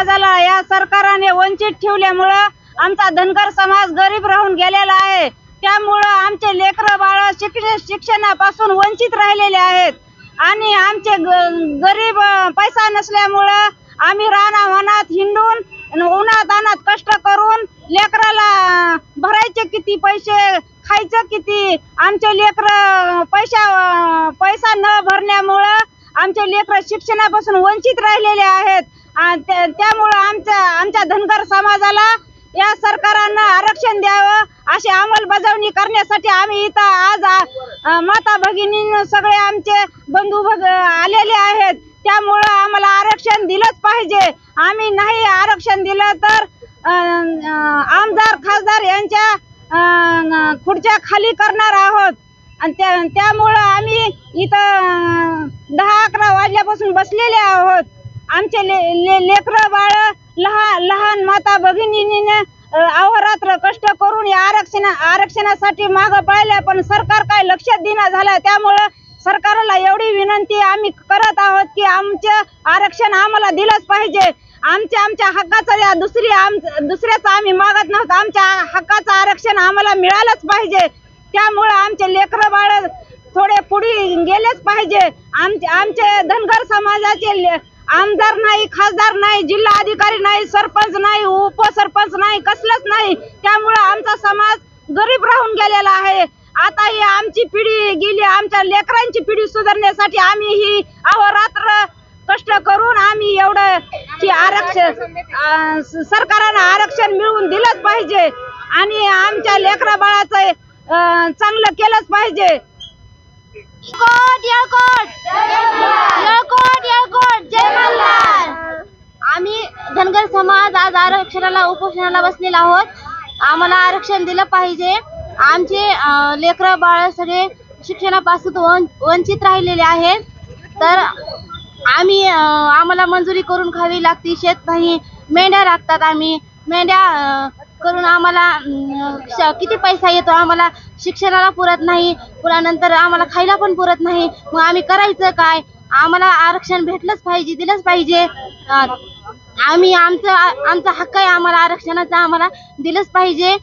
समाजाला या सरकारने वंचित ठेवल्यामुळं आमचा धनगर समाज गरीब राहून गेलेला आहे. त्यामुळं आमचे लेकरं बाळ शिक्षणापासून वंचित राहिलेले आहेत. आणि आमचे ग- गरीब पैसा नसल्यामुळं आम्ही राना वनात हिंडून उन्हात अनात कष्ट करून लेकराला भरायचे किती पैसे खायचं किती? आमचे लेकर पैसा पैसा न भरण्यामुळं आमचे लेकरं शिक्षणापासून वंचित राहिलेले आहेत. त्यामुळं आमच्या आमच्या धनगर समाजाला या सरकारांना आरक्षण द्यावं अशी अंमलबजावणी करण्यासाठी आम्ही इथं आज आ- माता भगिनी सगळे आमचे बंधू भग आलेले आहेत. त्यामुळं आम्हाला आरक्षण दिलंच पाहिजे. आम्ही नाही आरक्षण दिलं तर आमदार खासदार यांच्या खुर्च्या खाली करणार आहोत. आणि त्या त्यामुळं आम्ही इथं दहा अकरा वाजल्यापासून बसलेले आहोत. आमचे ले, ले, लेकरं बाळ लहान लहान माता भगिनीने अहोरात्र कष्ट करून या आरक्षण आरक्षणासाठी मागं पाहिल्या पण सरकार काय लक्षात देणं झालं. त्यामुळं सरकारला एवढी विनंती आम्ही करत आहोत की आमचं आरक्षण आम्हाला दिलंच पाहिजे. आमच्या आमच्या हक्काचा या दुसरी आम दुसऱ्याचं आम्ही मागत नव्हतं. आमच्या हक्काचं आरक्षण आम्हाला मिळालंच पाहिजे. त्यामुळं आमचे लेकरं बाळ थोडे पुढे गेलेच पाहिजे. आमचे आमचे धनगर समाजाचे ले- आमदार नाही खासदार नाही जिल्हा अधिकारी नाही सरपंच नाही उपसरपंच नाही कसलंच नाही. त्यामुळं आमचा समाज गरीब राहून गेलेला आहे. आता ही आमची पिढी गेली आमच्या लेकरांची पिढी सुधारण्यासाठी आम्ही ही अहोरात्र कष्ट करून आम्ही एवढं की आरक्षण सरकारनं आरक्षण मिळवून दिलंच पाहिजे. आणि आमच्या लेकरा बाळाचं चांगलं केलंच पाहिजे. आम्ही धनगर समाज आज आरक्षणाला उपोषणाला बसलेलो आहोत. आम्हाला आरक्षण दिलं पाहिजे. आमचे लेकर लेकरं बाळ सगळे शिक्षणापासून वन वंचित राहिलेले आहेत. तर आम्ही आम्हाला मंजुरी करून खावी लागते. शेत नाही मेंढ्या लागतात आम्ही. मेंढ्या करून आम्हाला किती पैसा येतो आम्हाला? शिक्षणाला पुरत नाही पुन्हा नंतर आम्हाला खायला पण पुरत नाही. मग आम्ही करायचं काय? आम्हाला आरक्षण भेटलंच पाहिजे दिलंच पाहिजे. आम्ही आमचं आमचा हक्क आहे आम्हाला आरक्षणाचा आम्हाला दिलंच पाहिजे.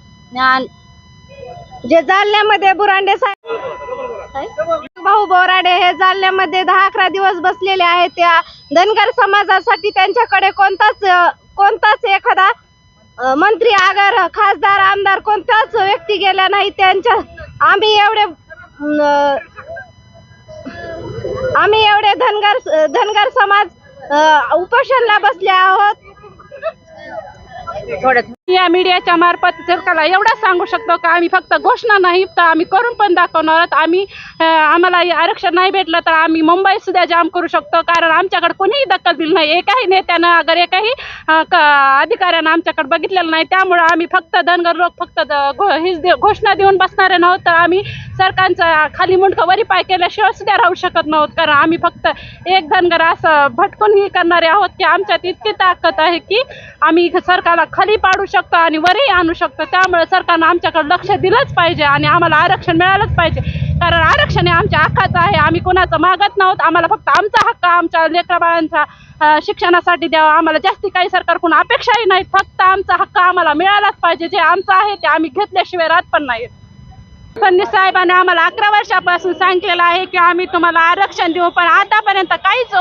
जे जालन्यामध्ये बुरांडे साहेब भाऊ बोराडे हे जालन्यामध्ये दहा अकरा दिवस बसलेले आहेत. त्या धनगर समाजासाठी त्यांच्याकडे कोणताच कोणताच एखादा मंत्री आगार खासदार आमदार कोणताच व्यक्ती गेला नाही. त्यांच्या आम्ही एवढे आम्ही एवढे धनगर धनगर समाज उपोषणला बसले आहोत. या मीडियाच्या मार्फत सरकारला एवढंच सांगू शकतो का आम्ही फक्त घोषणा नाही तर आम्ही करून पण दाखवणार आहोत. आम्ही आम्हाला आरक्षण नाही भेटलं तर आम्ही मुंबई सुद्धा जाम करू शकतो कारण आमच्याकडे कोणीही दखल दिली नाही एकाही नेत्यानं अगर एकाही अधिकाऱ्यानं आमच्याकडे बघितलेलं नाही त्यामुळं आम्ही फक्त धनगर लोक फक्त हीच घोषणा देऊन बसणारे नव्हतं तर आम्ही सरकारचा खाली मुंडकं वरी पाय केल्याशिवाय सुद्धा राहू शकत नव्हत कारण आम्ही फक्त एक धनगर असं भटकूनही करणारे आहोत की आमच्यात इतकी ताकद आहे की आम्ही सरकारला खाली पाडू शकतो आणि वरही आणू शकतो. त्यामुळे सरकारनं आमच्याकडे लक्ष दिलंच पाहिजे आणि आम्हाला आरक्षण मिळालंच पाहिजे. कारण आरक्षण हे आमच्या हक्काचं आहे. आम्ही कोणाचं मागत नव्हतं. आम्हाला फक्त आमचा हक्क आमच्या लेकराबाळांचा शिक्षणासाठी द्यावा. आम्हाला जास्ती काही सरकारकडून अपेक्षाही नाहीत फक्त आमचा हक्क आम्हाला मिळालाच पाहिजे. जे आमचं आहे ते आम्ही घेतल्याशिवाय राहत पण नाहीत फडणवीस साहेबांनी आम्हाला अकरा वर्षापासून सांगितलेलं आहे की आम्ही तुम्हाला आरक्षण देऊ पण आतापर्यंत काहीच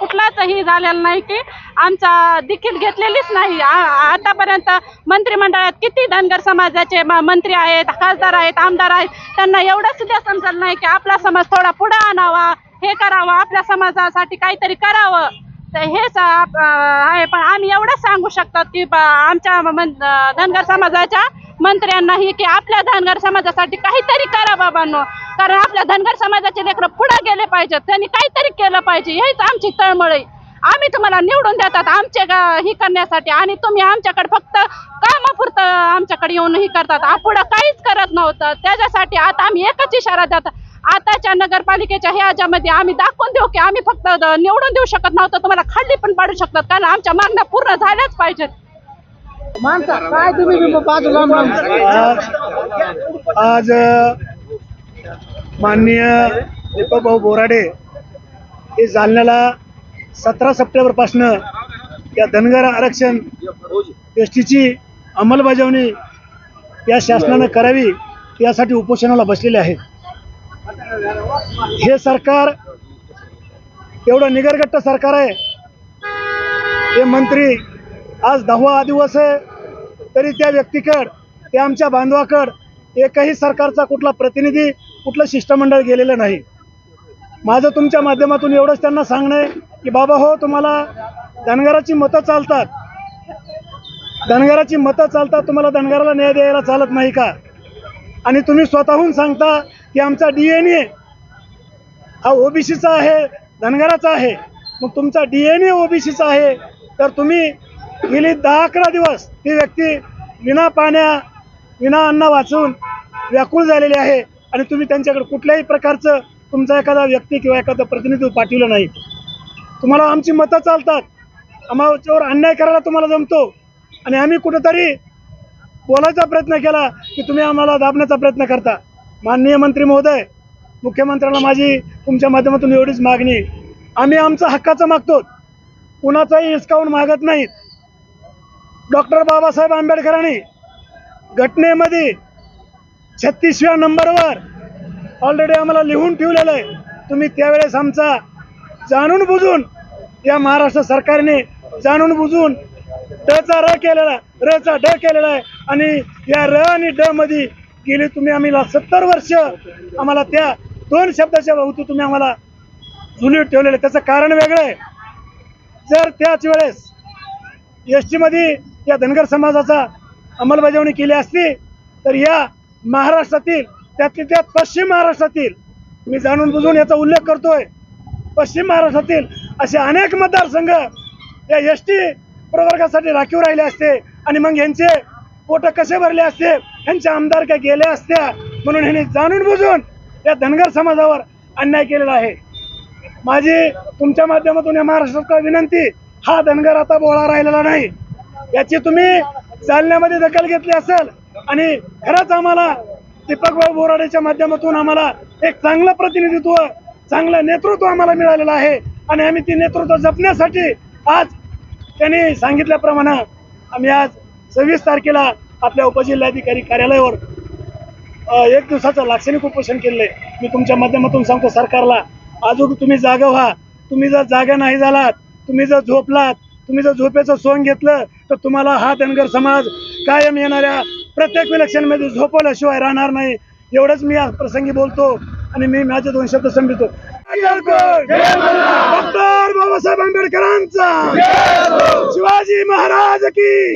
कुठलाच हे झालेलं नाही की आमचा देखील घेतलेलीच नाही. आतापर्यंत मंत्रिमंडळात किती धनगर समाजाचे म- मंत्री आहेत खासदार आहेत आमदार आहेत त्यांना एवढं सुद्धा समजलं नाही की आपला समाज थोडा पुढे आणावा हे करावं आपल्या समाजासाठी काहीतरी करावं. तर हेच आहे. पण आम्ही एवढंच सांगू शकतात की आमच्या मन- धनगर समाजाच्या मंत्र्यांनाही की आपल्या धनगर समाजासाठी काहीतरी करा बाबांनो. कारण आपल्या धनगर समाजाचे लेकरं पुढे गेले पाहिजेत. त्यांनी काहीतरी केलं पाहिजे. हेच आमची तळमळ आहे. आम्ही तुम्हाला निवडून देतात आमचे ही करण्यासाठी आणि तुम्ही आमच्याकडे फक्त कामापुरतं आमच्याकडे येऊन ही करतात पुढं काहीच करत नव्हतं. त्याच्यासाठी आता आम्ही एकच इशारा देतात आताच्या नगरपालिकेच्या ह्या ह्याच्यामध्ये आम्ही दाखवून देऊ की आम्ही फक्त निवडून देऊ शकत नव्हतं. तुम्हाला खाली पण पाडू शकतात. कारण आमच्या मागण्या पूर्ण झाल्याच पाहिजेत. आज आज माननीय दीपक भाऊ बोराडे हे जालन्याला सतरा सप्टेंबरपासनं या धनगर आरक्षण एस टीची अंमलबजावणी या शासनानं करावी यासाठी उपोषणाला बसलेले आहेत. हे सरकार एवढं निगरगट्ट सरकार आहे. हे मंत्री आज दहावा दिवस आहे तरी त्या व्यक्तीकड त्या आमच्या बांधवाकड एकही सरकारचा कुठला प्रतिनिधी कुठलं शिष्टमंडळ गेलेलं नाही. माझं तुमच्या माध्यमातून एवढंच त्यांना सांगणं आहे की बाबा हो तुम्हाला धनगराची मतं चालतात. धनगराची मतं चालतात तुम्हाला धनगराला न्याय द्यायला चालत नाही का? आणि तुम्ही स्वतःहून सांगता की आमचा डी एन ए हा ओबीसीचा आहे धनगराचा आहे. मग तुमचा डी एन ए ओबीसीचा आहे तर तुम्ही गेली दहा अकरा दिवस ती व्यक्ती विना पाण्या विना अन्न वाचून व्याकुळ झालेली आहे आणि तुम्ही त्यांच्याकडे कुठल्याही प्रकारचं तुमचा एखादा व्यक्ती किंवा एखादा प्रतिनिधी पाठवलं नाही. तुम्हाला आमची मतं चालतात. आम्हाच्यावर अन्याय करायला तुम्हाला जमतो. आणि आम्ही कुठंतरी बोलायचा प्रयत्न केला की तुम्ही आम्हाला दाबण्याचा प्रयत्न करता. माननीय मंत्री महोदय मुख्यमंत्र्यांना माझी तुमच्या माध्यमातून एवढीच मागणी. आम्ही आमचा हक्काचं मागतो. कुणाचाही हिसकावून मागत नाहीत. डॉक्टर बाबासाहेब आंबेडकरांनी घटनेमध्ये छत्तीसव्या नंबरवर ऑलरेडी आम्हाला लिहून ठेवलेलं आहे. तुम्ही त्यावेळेस आमचा जाणून बुजून या महाराष्ट्र सरकारने जाणून बुजून डचा र केलेला रचा ड केलेला आहे आणि या र आणि ड मध्ये गेली तुम्ही आम्ही सत्तर वर्ष आम्हाला त्या दोन शब्दाच्या बाबतीत तुम्ही आम्हाला जुनी ठेवलेले. त्याचं कारण वेगळं आहे. जर त्याच वेळेस एस टीमध्ये या धनगर समाजाचा अंमलबजावणी केली असती तर या महाराष्ट्रातील त्यातली त्यात पश्चिम महाराष्ट्रातील मी जाणून बुजून याचा उल्लेख करतोय पश्चिम महाराष्ट्रातील असे अनेक मतदारसंघ या एस टी प्रवर्गासाठी राखीव राहिले असते. आणि मग यांचे पोट कसे भरले असते? यांच्या आमदार काय गेल्या असत्या? म्हणून ह्यांनी जाणून बुजून या धनगर समाजावर अन्याय केलेला आहे. माझी तुमच्या माध्यमातून या महाराष्ट्रात विनंती हा धनगर आता बोळा राहिलेला नाही. याची तुम्ही चालण्यामध्ये दखल घेतली असेल आणि खरंच आम्हाला दीपकभाऊ बोराडेच्या माध्यमातून आम्हाला एक चांगलं प्रतिनिधित्व चांगलं नेतृत्व आम्हाला मिळालेलं आहे. आणि आम्ही ती नेतृत्व जपण्यासाठी आज त्यांनी सांगितल्याप्रमाणे आम्ही आज सव्वीस तारखेला आपल्या उपजिल्हाधिकारी कार्यालयावर एक दिवसाचं लाक्षणिक उपोषण केलेलं आहे. मी तुमच्या माध्यमातून सांगतो सरकारला अजून तुम्ही जागा व्हा. तुम्ही जर जागा नाही झालात तुम्ही जर झोपलात तुम्ही जर झोपेचं सोंग घेतलं तर तुम्हाला हा धनगर समाज कायम येणाऱ्या प्रत्येक इलेक्शनमध्ये झोपवल्याशिवाय राहणार नाही. एवढंच मी या प्रसंगी बोलतो आणि मी माझे दोन शब्द संपितो डॉक्टर बाबासाहेब आंबेडकरांचा शिवाजी महाराज की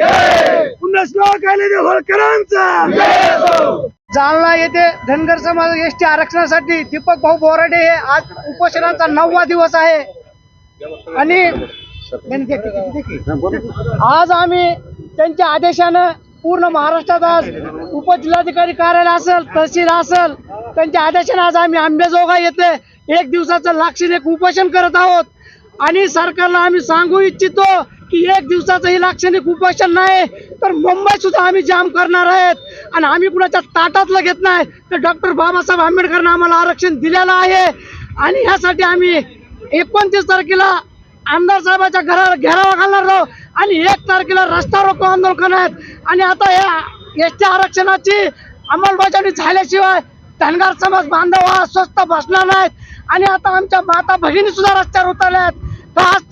पुण्यश्लोक आलेले होळकरांचा. जालना येथे धनगर समाज एसटी आरक्षणासाठी दीपक भाऊ बोराडे हे आज उपोषणाचा नववा दिवस आहे. आणि आज आम्ही त्यांच्या आदेशानं पूर्ण महाराष्ट्रात आज उपजिल्हाधिकारी कार्यालय असेल तहसील असेल त्यांच्या आदेशानं आज आम्ही आंबेजोगा येथे एक दिवसाचं लाक्षणिक उपोषण करत आहोत. आणि सरकारला आम्ही सांगू इच्छितो की एक दिवसाचं हे लाक्षणिक उपोषण नाही तर मुंबई सुद्धा आम्ही जाम करणार आहेत. आणि आम्ही कुणाच्या ताटातलं घेत नाही तर डॉक्टर बाबासाहेब आंबेडकरनं आम्हाला आरक्षण दिलेलं आहे. आणि ह्यासाठी आम्ही एकोणतीस तारखेला आमदार साहेबाच्या घरावर घेरावा घालणार आहोत. आणि एक तारखेला रस्ता रोको आंदोलन करणार आहेत. आणि आता या एस टी आरक्षणाची अंमलबजावणी झाल्याशिवाय धनगार समाज बांधव हा स्वस्त बसणार नाहीत. आणि आता आमच्या माता भगिनी सुद्धा रस्त्यावर उतरल्या आहेत.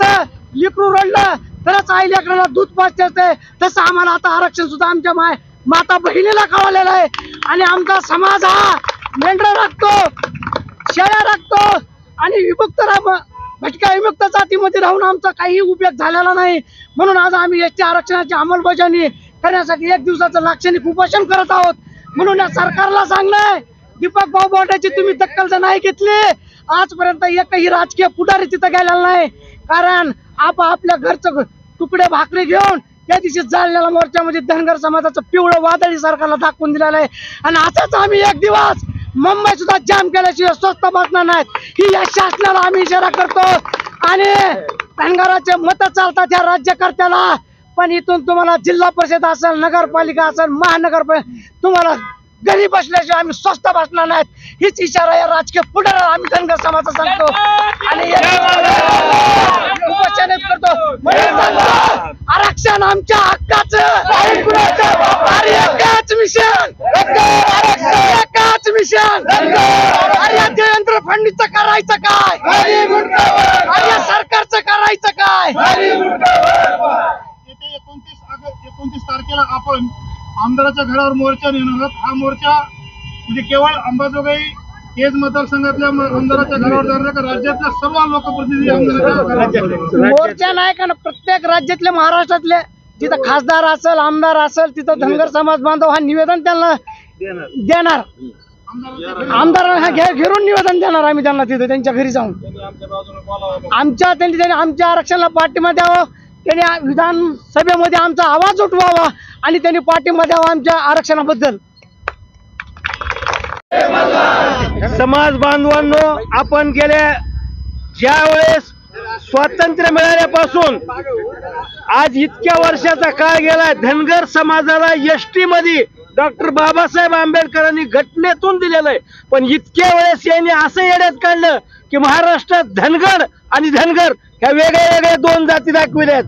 का लिकरू रडलं तरच आई लेकराला दूध पाचते तसं आम्हाला आता आरक्षण सुद्धा आमच्या माय माता बहिणीला कळवलेलं आहे. आणि आमचा समाज हा मेंढर राखतो शेळ्या राखतो. आणि विभक्त राम भटक्या विमुक्त जातीमध्ये राहून आमचा काही उपयोग झालेला नाही. म्हणून आज आम्ही एस टी आरक्षणाची अंमलबजावणी करण्यासाठी एक दिवसाचं लाक्षणिक उपोषण करत आहोत. म्हणून या सरकारला सांगणं दीपक भाऊ बोर्डाची तुम्ही दक्कल जर नाही घेतली. आजपर्यंत एकही राजकीय पुढारी तिथं गेलेला नाही. कारण आप आपल्या घरचं तुकडे भाकरी घेऊन त्या दिवशी जाळलेल्या मोर्चामध्ये धनगर समाजाचं पिवळं वादळी सरकारला दाखवून दिलेलं आहे. आणि असंच आम्ही एक दिवस मुंबई सुद्धा जाम केल्याशिवाय स्वस्त बसणार नाहीत. ही या शासनाला आम्ही इशारा करतो. आणि धनगराचे मत चालतात या राज्यकर्त्याला. पण इथून तुम्हाला जिल्हा परिषद असेल नगरपालिका असेल महानगरपालिका तुम्हाला घरी बसल्याशिवाय आम्ही स्वस्त बसणार नाहीत. हीच इशारा या राजकीय पुढाऱ्याला आम्ही धनगर समाजाचा सांगतो. आणि उपोषणच करतो. आरक्षण आमच्या हक्काचं. मिशन. एकच मिशन. अरे या देवेंद्र फडणवीसचं करायचं काय? अरे सरकारचं करायचं काय? येत्या एकोणतीस ऑगस्ट एकोणतीस तारखेला आपण आमदाराच्या घरावर मोर्चा नेणार आहोत. हा मोर्चा म्हणजे केवळ अंबाजोगाई हेच मतदारसंघातल्या आमदाराच्या घरावर जाणार का? राज्यातल्या सर्व लोकप्रतिनिधी आमदाराच्या मोर्चा नाही का ना? प्रत्येक राज्यातले महाराष्ट्रातले. जिथं खासदार असेल आमदार असेल तिथं धनगर समाज बांधव हा निवेदन त्यांना देणार. आमदारांना हा घे घेरून निवेदन देणार आम्ही त्यांना तिथं त्यांच्या घरी जाऊन. आमच्या त्यांनी त्यांनी आमच्या आरक्षणाला पाठिंबा द्यावा. त्यांनी विधानसभेमध्ये आमचा आवाज उठवावा आणि त्यांनी पाठिंबा द्यावा आमच्या आरक्षणाबद्दल. समाज बांधवांनो आपण गेल्या ज्या वेळेस स्वातंत्र्य मिळाल्यापासून आज इतक्या वर्षाचा काळ गेला धनगर समाजाला एस टी मध्ये डॉक्टर बाबासाहेब आंबेडकरांनी घटनेतून दिलेलं आहे. पण इतक्या वेळेस यांनी असं येण्यात काढलं की महाराष्ट्रात धनगर आणि धनगर ह्या वेगळ्या वेगळ्या दोन जाती दाखविल्यात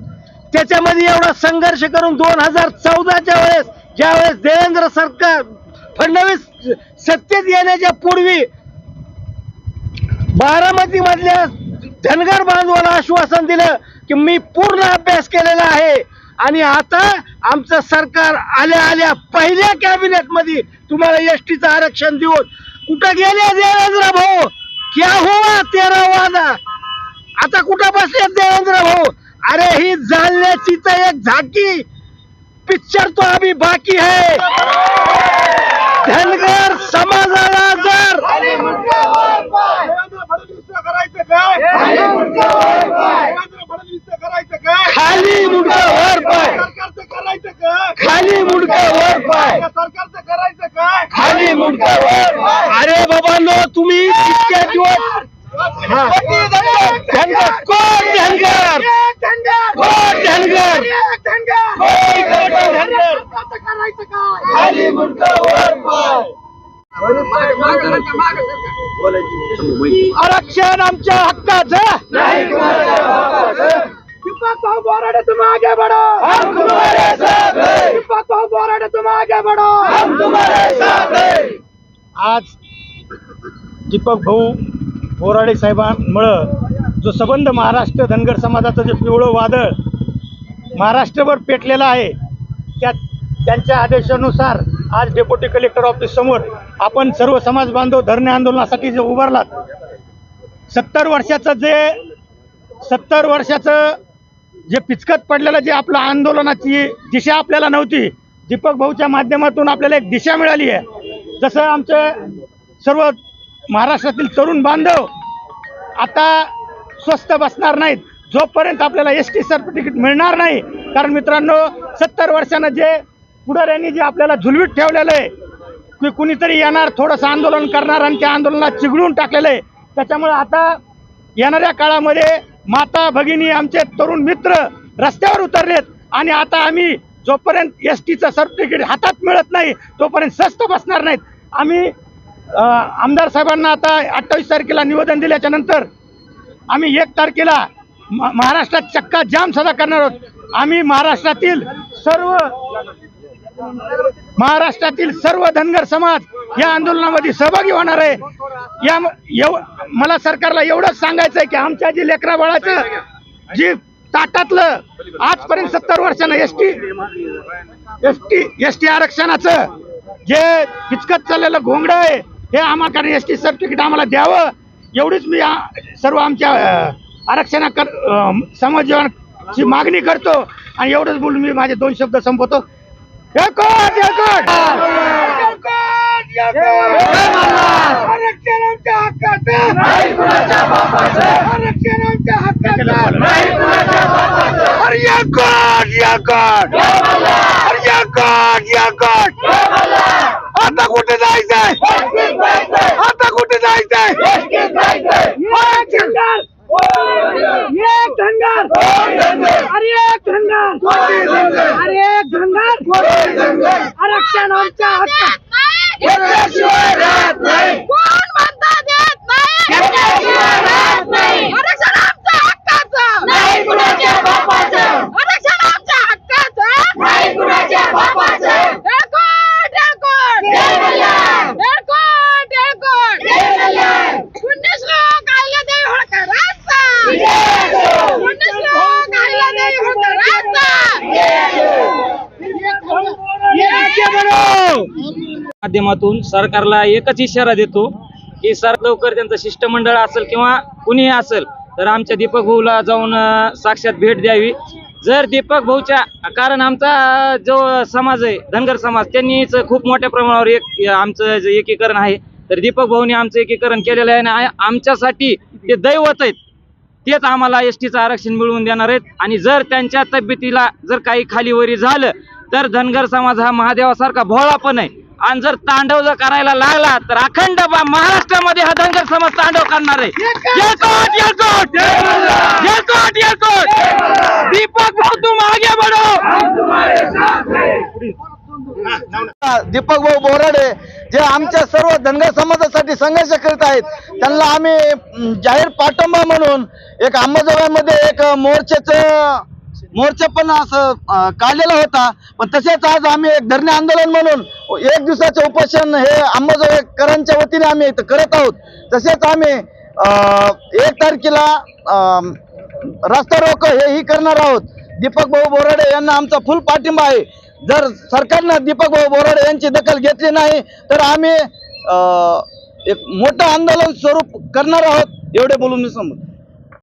त्याच्यामध्ये एवढा संघर्ष करून दोन हजार चौदाच्या वेळेस ज्या वेळेस देवेंद्र सरकार फडणवीस सत्तेत येण्याच्या पूर्वी बारामती मधल्या धनगर बांधवाला आश्वासन दिलं की मी पूर्ण अभ्यास केलेला आहे. आणि आता आमचं सरकार आल्या आल्या पहिल्या कॅबिनेटमध्ये तुम्हाला एस टीचं आरक्षण देऊन कुठं गेले देवेंद्र भाऊ? क्या हुआ तेरा वादा? आता कुठं बसले देवेंद्र भाऊ? अरे ही जालन्याची तर एक झाकी. पिक्चर तो अभी बाकी है. धनगर समाजाला जर करायचं काय? खाली मुडका वर पाय सरकारचं करायचं काय खाली मुडका वर पाय या सरकारचं करायचं काय खाली मुडका वर पाय अरे बाबांनो तुम्ही इतक्या दिवस हा. धनगर कोण धनगर कोण धनगर कोण धनगर खाली मुडका वर पाय आरक्षण आमच्या हक्काचं दीपक भाऊ बोराडे तुम आगे बढ़ो हम तुम्हारे साथ हैं दीपक भाऊ बोराडे तुम आगे बढ़ो हम तुम्हारे साथ हैं आज दीपक भाऊ बोराडे साहेबांमुळं जो संबंध महाराष्ट्र धनगर समाजाचं जे पिवळं वादळ महाराष्ट्रभर पेटलेलं आहे त्या त्यांच्या आदेशानुसार आज डेप्युटी कलेक्टर ऑफिस समोर आपण सर्व समाज बांधव धरणे आंदोलनासाठी जे उभारलात सत्तर वर्षाचं जे सत्तर वर्षाचं जे पिचकत पडलेलं जे आपलं आंदोलनाची दिशा आपल्याला नव्हती दीपक भाऊच्या माध्यमातून आपल्याला एक दिशा मिळाली आहे. जसं आमचे सर्व महाराष्ट्रातील तरुण बांधव आता स्वस्त बसणार नाहीत जोपर्यंत आपल्याला एस टी सर्टिफिकेट मिळणार नाही कारण मित्रांनो सत्तर वर्षानं जे पुढाऱ्यांनी जे आपल्याला झुलवीत ठेवलेलं आहे की कुणीतरी येणार थोडंसं आंदोलन करणार आणि त्या आंदोलनात चिघळून टाकलेलं आहे. त्याच्यामुळे आता येणाऱ्या काळामध्ये माता भगिनी आमचे तरुण मित्र रस्त्यावर उतरलेत आणि आता आम्ही जोपर्यंत एस टीचं सर्टिफिकेट हातात मिळत नाही तोपर्यंत स्वस्त बसणार नाहीत. आम्ही आमदार साहेबांना आता अठ्ठावीस तारखेला निवेदन दिल्याच्या नंतर आम्ही एक तारखेला महाराष्ट्रात चक्का जाम सदा करणार आहोत. आम्ही महाराष्ट्रातील सर्व महाराष्ट्रातील सर्व धनगर समाज या आंदोलनामध्ये सहभागी होणार आहे. या एव मला सरकारला एवढंच सांगायचं आहे की आमच्या जी लेकरा बाळाचं जी ताटातलं आजपर्यंत सत्तर वर्षानं S T S T S T आरक्षणाचं जे किचकत चाललेलं घोंगडं आहे हे आम्हाला कारण एस टी सर्टिफिकेट आम्हाला द्यावं. एवढीच मी सर्व आमच्या आरक्षणा कर समाजाची मागणी करतो आणि एवढंच बोलून मी माझे दोन शब्द संपवतो एकट, एकट! आरक्षण आमच्या हक्काचं! आरक्षण आमच्या हक्काचं! अरे एकट, एकट! अरे एकट, एकट! आता कुठे जायचंय आता कुठे जायचंय एक धनगर एक धनगर अरे एक धनगर अरे एक धनगर आरक्षण आमच्या हक्कात कोण म्हणता देत नाही आरक्षण आमच्या हक्काचं नाही कुणाच्या बापाचं आरक्षण आमच्या हक्काचं नाही कुणाच्या बापाचं एलकोट एलकोट एलकोट एलकोट पुण्य श्लोक आयला देवी होळकरांचा पुण्य श्लोक आयला देवी होळकरांचा माध्यमातून सरकारला एकच इशारा देतो की सर लवकर त्यांचं शिष्टमंडळ असेल किंवा कुणीही असेल तर आमच्या दीपक भाऊला जाऊन साक्षात भेट द्यावी. जर दीपक भाऊच्या कारण आमचा जो समाज आहे धनगर समाज त्यांनीच खूप मोठ्या प्रमाणावर एक आमचं जे एकीकरण आहे तर दीपक भाऊनी आमचं एकीकरण केलेलं आहे आणि आमच्यासाठी ते दैवत आहेत तेच आम्हाला एस टीचं आरक्षण मिळवून देणार आहेत. आणि जर त्यांच्या तब्येतीला जर काही खालीवरी झालं तर धनगर समाज हा महादेवासारखा भोळा पण आहे. आणि जर तांडव जर करायला लागला तर अखंड बा- महाराष्ट्रामध्ये हा धनगर समाज तांडव करणार आहे. दीपक भाऊ तुम आगे बढो. दीपक भाऊ बोराडे जे आमच्या सर्व धनगर समाजासाठी संघर्ष करीत आहेत त्यांना आम्ही जाहीर पाठिंबा म्हणून एक अंबाजोगाईमध्ये एक मोर्चाचं मोर्चा पण असं काढलेला होता. पण तसेच आज आम्ही एक धरणे आंदोलन म्हणून एक दिवसाचे उपोषण हे अंबाजोगाईकरांच्या वतीने आम्ही इथं करत आहोत. तसेच आम्ही एक तारखेला रस्ता रोको हे ही करणार आहोत. दीपक भाऊ बोराडे यांना आमचा फुल पाठिंबा आहे. जर सरकारनं दीपक भाऊ बोराडे यांची दखल घेतली नाही तर आम्ही एक मोठं आंदोलन स्वरूप करणार आहोत. एवढे बोलून मी समज